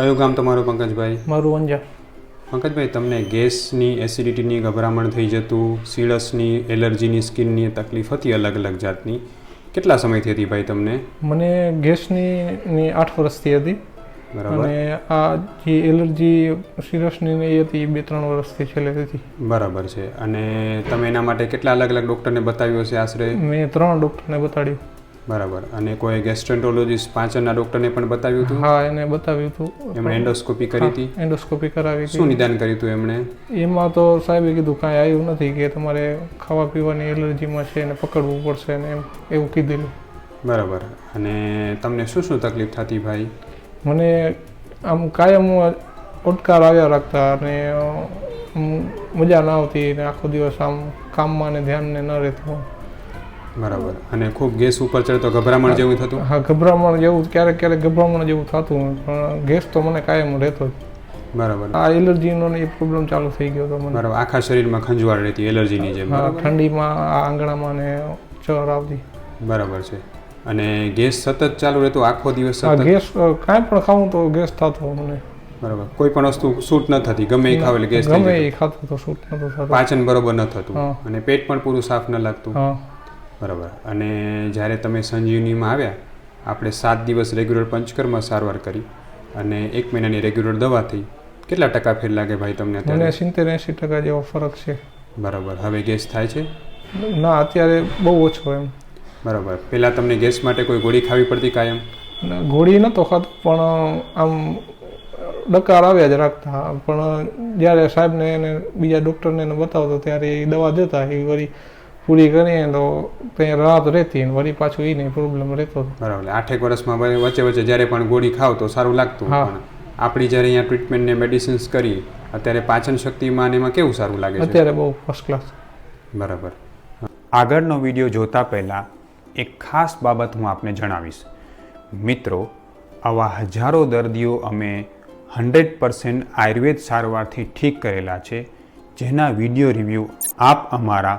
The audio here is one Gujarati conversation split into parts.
કયું ગામ તમારું પંકજભાઈ? મારું અંજા પંકજભાઈ તમને ગેસની એસિડિટીની ગભરામણ થઈ જતું સીળસની એલર્જીની સ્કિનની તકલીફ હતી અલગ અલગ જાતની? કેટલા સમયથી હતી ભાઈ તમને? મને ગેસની આઠ વર્ષથી હતી. બરાબર. અને આ જે એલર્જી સિરસની એ હતી બે ત્રણ વર્ષથી છેલ્લે હતી. બરાબર છે. અને તમે એના માટે કેટલા અલગ અલગ ડૉક્ટરને બતાવ્યું હશે આશરે? મેં ત્રણ ડૉક્ટરને બતાડ્યું. બરાબર. અને કોઈ ગેસ્ટ્રેન્ટોલોજીસ્ટ પાંચના ડોક્ટરને પણ બતાવ્યું હતું? હા એને બતાવ્યું હતું. એમણે એન્ડોસ્કોપી કરી હતી? એન્ડોસ્કોપી કરાવી શું નિદાન કર્યું હતું એમણે? એમાં તો સાહેબે કીધું કાંઈ આવ્યું નથી કે તમારે ખાવા પીવાની એલર્જીમાં છે એને પકડવું પડશે ને એમ એવું કીધેલું. બરાબર. અને તમને શું શું તકલીફ થતી ભાઈ? મને આમ કાયમ ઓટકાર આવ્યા રાખતા અને મજા ના આવતી ને આખો દિવસ આમ કામમાં ને ધ્યાનને ન રહેતું. બરાબર. અને ખૂબ ગેસ ઉપર ચડતો ગભરામણ જેવું થતું? હા ગભરામણ જેવું ક્યારેક ક્યારેક ગભરામણ જેવું થતું પણ ગેસ તો મને કાયમ રહેતો જ. બરાબર. આ એલર્જીનો એ પ્રોબ્લેમ ચાલુ થઈ ગયો હતો મને. બરાબર. આખા શરીરમાં ખંજવાળ રહેતી એલર્જીની જેમ. ઠંડીમાં આ આંગણામાં ને ચર આવતી. બરાબર છે. અને ગેસ સતત ચાલુ રહેતો આખો દિવસ સતત? ગેસ કાંઈ પણ ખાવું તો ગેસ થતો મને. બરાબર. કોઈ પણ વસ્તુ સૂટ ન થતી ગમે એ ખાવ એટલે ગેસ ગમે એ ખાતું તો શૂટ નતું થતું. પાચન બરોબર ન થતું. અને પેટ પણ પૂરું સાફ ન લાગતું. બરાબર. અને જ્યારે તમે સંજીવનીમાં આવ્યા આપણે સાત દિવસ રેગ્યુલર પંચકર્મ સારવાર કરી અને એક મહિનાની રેગ્યુલર દવા થઈ. કેટલા ટકા ફેર લાગે ભાઈ તમને મને અત્યારે? સિત્તેર એંસી ટકા જેવો ફરક છે. બરાબર. હવે ગેસ થાય છે? ના અત્યારે બહુ ઓછો એમ. બરાબર. પહેલાં તમને ગેસ માટે કોઈ ગોળી ખાવી પડતી કાયમ? ગોળી નતો ખાતો પણ આમ ડકાર આવ્યા જ રાખતા. પણ જ્યારે સાહેબને એને બીજા ડૉક્ટરને એને બતાવતો ત્યારે એ દવા દેતા એ વળી પૂરી કરીએ તો ત્યાં રાહત રહેતી ને વળી પાછું એ નહીં પ્રોબ્લેમ રહેતો બરાબર આઠેક વર્ષમાં વચ્ચે વચ્ચે જ્યારે પણ ગોળી ખાવ તો સારું લાગતું. પણ આપણી જ્યારે અહીંયા ટ્રીટમેન્ટ ને મેડિસિન્સ કરી અત્યારે પાચન શક્તિમાં એમાં કેવું સારું લાગે છે? અત્યારે બહુ ફર્સ્ટ ક્લાસ બરાબર. આગળનો વીડિયો જોતા પહેલાં એક ખાસ બાબત હું આપને જણાવીશ. મિત્રો આવા હજારો દર્દીઓ અમે હંડ્રેડ પર્સન્ટ આયુર્વેદ સારવારથી ઠીક કરેલા છે જેના વીડિયો રિવ્યૂ આપ અમારા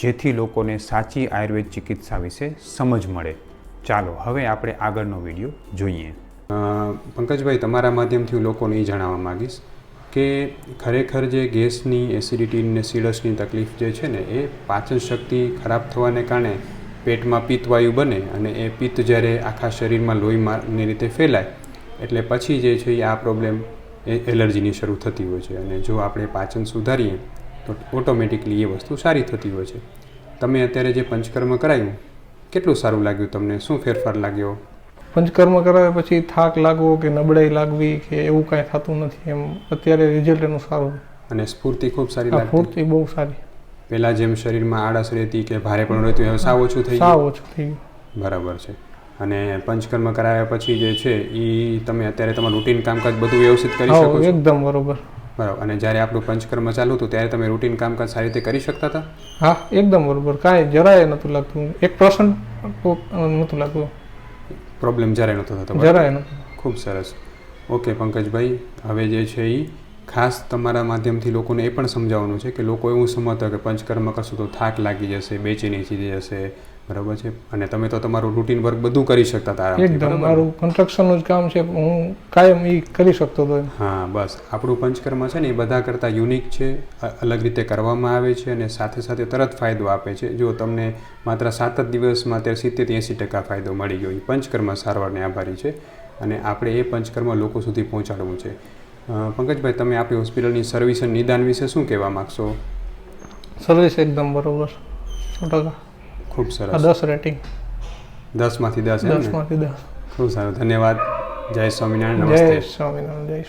જેથી લોકોને સાચી આયુર્વેદ ચિકિત્સા વિશે સમજ મળે. ચાલો, હવે આપણે આગળનો વીડિયો જોઈએ. પંકજભાઈ, તમારા માધ્યમથી હું લોકોને એ જણાવવા માગીશ કે ખરેખર જે ગેસની, એસિડિટી ને સીડસની તકલીફ જે છે ને, એ પાચન શક્તિ ખરાબ થવાને કારણે પેટમાં પિત્તવાયુ બને અને એ પિત્ત જ્યારે આખા શરીરમાં લોહીની રીતે ફેલાય, એટલે પછી જે છે એ આ પ્રોબ્લેમ એ એલર્જીની શરૂ થતી હોય છે. અને જો આપણે પાચન સુધારીએ તો ઓટોમેટિકલી એ વસ્તુ સારી થતી હોય છે. તમે અત્યારે જે પંચકર્મ કરાયું કેટલું સારું લાગ્યું તમને? શું ફેરફાર લાગ્યો? પંચકર્મ કરાવ્યા પછી થાક લાગવો કે નબળાઈ લાગવી કે એવું કાંઈ થતું નથી એમ અત્યારે રિઝલ્ટ એનું સારું. અને સ્ફૂર્તિ ખૂબ સારી લાગતી. ફૂર્તિ બહુ સારી. પહેલાં જેમ શરીરમાં આળસ રહેતી કે ભારે પણ રહેતું હવે સાવ ઓછું થઈ સાવ ઓછું થઈ ગયું. બરાબર છે. અને પંચકર્મ કરાવ્યા પછી જે છે એ તમે અત્યારે તમારું રૂટીન કામકાજ બધું વ્યવસ્થિત કરી શકો એકદમ બરોબર. બરાબર. અને જ્યારે આપણું પંચકર્મ ચાલુ હતું ત્યારે તમે રૂટીન કામકાજ સારી રીતે કરી શકતા હતા? હા એકદમ બરોબર. કાંઈ જરાય નહોતું લાગતું. એક પર્સન્ટ નહોતું લાગતું. પ્રોબ્લેમ જરાય નહોતો થતો? જરાય નહોતો. ખૂબ સરસ. ઓકે પંકજભાઈ હવે જે છે એ ખાસ તમારા માધ્યમથી લોકોને એ પણ સમજાવવાનું છે કે લોકો એવું સમજતા કે પંચકર્મ કરશું તો થાક લાગી જશે બેચેની થઈ જશે બરાબર છે? અને તમે તો તમારું રૂટીન વર્ક બધું કરી શકતા હતા એકદમ મારું કન્સ્ટ્રક્શનનું જ કામ છે હું કાયમ એ કરી શકતો હતો હા બસ. આપણું પંચકર્મ છે ને એ બધા કરતાં યુનિક છે અલગ રીતે કરવામાં આવે છે અને સાથે સાથે તરત ફાયદો આપે છે. જો તમને માત્ર સાત જ દિવસમાં અત્યારે સિત્તેરથી એંસી ટકા ફાયદો મળી ગયો એ પંચકર્મ સારવારને આભારી છે. અને આપણે એ પંચકર્મ લોકો સુધી પહોંચાડવું છે. પંકજભાઈ તમે આપણી હોસ્પિટલની સર્વિસ અને નિદાન વિશે શું કહેવા માગશો? સર્વિસ એકદમ બરોબર સો ટકા. ખૂબ સરસ. દસ રેટિંગ દસમાંથી દસ દસમાંથી દસ. ખૂબ સારું. ધન્યવાદ. જય સ્વામિનારાયણ. જય સ્વામિનારાયણ. જય